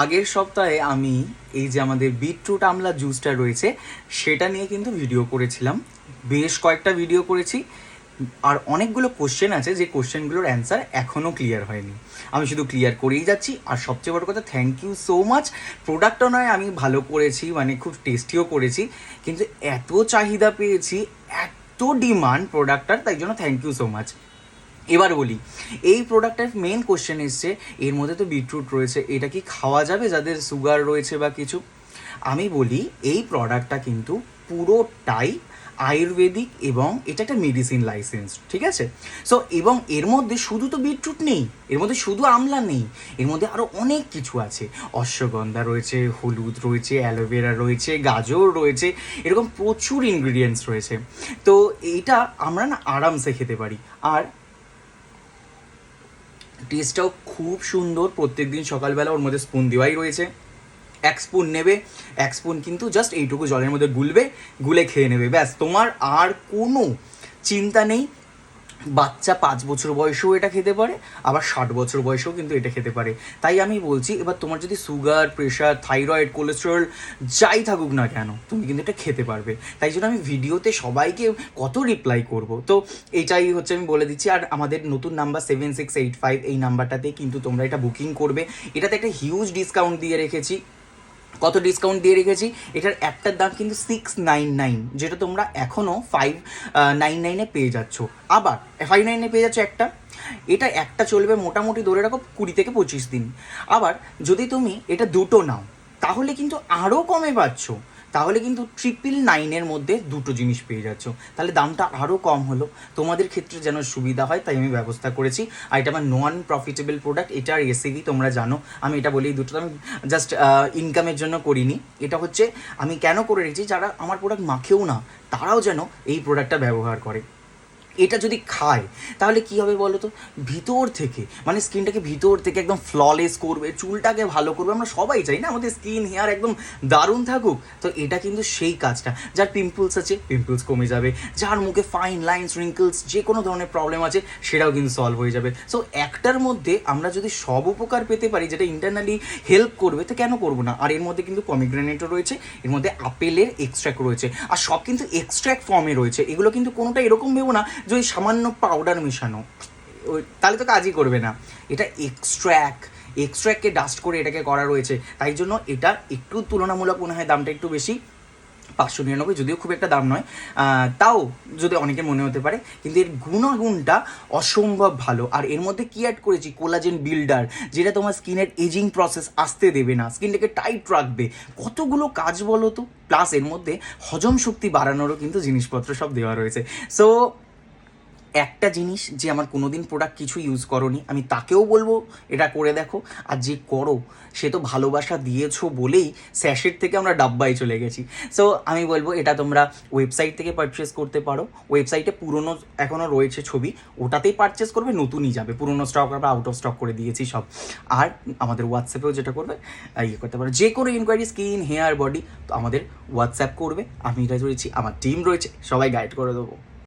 আগের সপ্তাহে আমি এই যে আমাদের বিটরুট আমলা জুসটা রয়েছে, সেটা নিয়ে কিন্তু ভিডিও করেছিলাম। বেশ কয়েকটা ভিডিও করেছি। আর অনেকগুলো কোশ্চেন আছে, যে কোশ্চেনগুলোর অ্যান্সার এখনও ক্লিয়ার হয়নি। আমি শুধু ক্লিয়ার করেই যাচ্ছি। আর সবচেয়ে বড় কথা থ্যাংক ইউ সো মাচ প্রোডাক্টও নয়, আমি ভালো করেছি মানে খুব টেস্টিও করেছি। কিন্তু এত চাহিদা পেয়েছি, এত ডিমান্ড প্রোডাক্টটার তাই জন্য থ্যাংক ইউ সো মাচ এবার বলি, এই প্রোডাক্টের মেন কোশ্চেন এসছে, এর মধ্যে তো বিটরুট রয়েছে, এটা কি খাওয়া যাবে যাদের সুগার রয়েছে বা কিছু? আমি বলি, এই প্রোডাক্টটা কিন্তু পুরোটাই আয়ুর্বেদিক এবং এটা একটা মেডিসিন লাইসেন্স ঠিক আছে? সো এবং এর মধ্যে শুধু তো বিটরুট নেই, এর মধ্যে শুধু আমলা নেই, এর মধ্যে আরও অনেক কিছু আছে। অশ্বগন্ধা রয়েছে, হলুদ রয়েছে অ্যালোভেরা রয়েছে, গাজর রয়েছে, এরকম প্রচুর ইনগ্রিডিয়েন্টস রয়েছে। তো এইটা আমরা না আরামসে খেতে পারি। আর টেস্টটাও খুব সুন্দর। প্রত্যেক দিন সকালবেলা ওর মধ্যে স্পুন দেওয়াই রয়েছে। এক স্পুন নেবে, এক স্পুন কিন্তু জাস্ট এইটুকু জলের মধ্যে গুলবে, গুলে খেয়ে নেবে। ব্যাস, তোমার আর কোনো চিন্তা নেই। বাচ্চা পাঁচ বছর বয়সেও এটা খেতে পারে, আবার ষাট বছর বয়সেও কিন্তু এটা খেতে পারে। তাই আমি বলছি, এবার তোমার যদি সুগার প্রেশার থাইরয়েড কোলেস্টেরল যাই থাকুক না কেন, তুমি কিন্তু এটা খেতে পারবে। তাই জন্য আমি ভিডিওতে সবাইকে কত রিপ্লাই করব। তো এটাই হচ্ছে আমি বলে দিচ্ছি, আর আমাদের নতুন number seven six eight five এই নাম্বারটাতে কিন্তু তোমরা এটা বুকিং করবে। এটাতে একটা হিউজ ডিসকাউন্ট দিয়ে রেখেছি। কত ডিসকাউন্ট দিয়ে রেখেছি? এটার একটার দাম কিন্তু সিক্স নাইন নাইন যেটা তোমরা এখনও ফাইভ নাইন নাইনে পেয়ে যাচ্ছ। আবার ফাইভ নাইনে পেয়ে যাচ্ছ একটা। এটা একটা চলবে মোটামুটি ধরে রাখো কুড়ি থেকে পঁচিশ দিন। আবার, যদি তুমি এটা দুটো নাও, তাহলে কিন্তু আরও কমে পাচ্ছ। তাহলে কিন্তু ট্রিপল নাইনের মধ্যে দুটো জিনিস পেয়ে যাচ্ছ। তাহলে দামটা আরও কম হলো। তোমাদের ক্ষেত্রে যেন সুবিধা হয়, তাই আমি ব্যবস্থা করেছি। আর এটা আমার নন প্রফিটেবল প্রোডাক্ট এটা আর রেসিপি তোমরা জানো। আমি এটা বলি দুটো আমি জাস্ট ইনকামের জন্য করিনি। এটা হচ্ছে, আমি কেন করে রেখেছি, যারা আমার প্রোডাক্ট মাখেও না, তারাও যেন এই প্রোডাক্টটা ব্যবহার করে। এটা যদি খায়, তাহলে কি হবে বলো তো ভিতর থেকে মানে স্কিনটাকে ভিতর থেকে একদম ফ্ললেস করবে, চুলটাকে ভালো করবে, আমরা সবাই চাই না আমাদের স্কিন হেয়ার একদম দারুণ থাকুক। তো এটা কিন্তু সেই কাজটা, যার পিম্পলস আছে পিম্পলস কমে যাবে, যার মুখে ফাইন লাইন্স রিঙ্কলস যে কোনো ধরনের প্রবলেম আছে, সেটাও কিন্তু সলভ হয়ে যাবে। সো একটার মধ্যে আমরা যদি সব উপকার পেতে পারি, যেটা ইন্টারনালি হেল্প করবে, তো কেন করব না? আর এর মধ্যে কিন্তু পমিগ্রেনেটও রয়েছে, এর মধ্যে আপেলের এক্সট্র্যাক্ট রয়েছে। আর সব কিন্তু এক্সট্র্যাক্ট ফর্মে রয়েছে, এগুলো কিন্তু কোনোটা এরকম ভেবো না যে ওই সামান্য পাউডার মেশানো তাহলে তো কাজই করবে না। এটা এক্সট্র্যাক্ট এক্সট্র্যাক্টকে ডাস্ট করে এটাকে করা রয়েছে। তাই জন্য এটা একটু তুলনামূলক মনে হয় দামটা একটু বেশি, পাঁচশো নিরানব্বই, যদিও খুব একটা দাম নয়। তাও যদি অনেকের মনে হতে পারে, কিন্তু এর গুণাগুণটা অসম্ভব ভালো। আর এর মধ্যে কি অ্যাড করেছি? কোলাজেন বিল্ডার যেটা তোমার স্কিনের এজিং প্রসেস আসতে দেবে না। স্কিনটাকে টাইট রাখবে। কতগুলো কাজ বলো তো? প্লাস এর মধ্যে হজম শক্তি বাড়ানোরও কিন্তু জিনিসপত্র সব দেওয়া রয়েছে। সো একটা জিনিস যে আমার কোনোদিন প্রোডাক্ট কিছু ইউজ করনি, আমি তাকেও বলব, এটা করে দেখো। আর যে করো, সে তো ভালোবাসা দিয়েছ বলেই স্যাশের থেকে আমরা ডাব্বায় চলে গেছি। সো আমি বলব, এটা তোমরা ওয়েবসাইট থেকে পারচেস করতে পারো। ওয়েবসাইটে পুরনো এখনও রয়েছে ছবি, ওটাতেই পারচেস করবে, নতুনই যাবে। পুরনো স্টক আমরা আউট অফ স্টক করে দিয়েছি সব। আর আমাদের হোয়াটসঅ্যাপেও যেটা করবে ইয়ে করতে পারো। যে কোনো ইনকোয়ারি স্কিন হেয়ার বডি তো আমাদের হোয়াটসঅ্যাপ করবে। আমি এটা রয়েছি, আমার টিম রয়েছে, সবাই গাইড করে দেবো।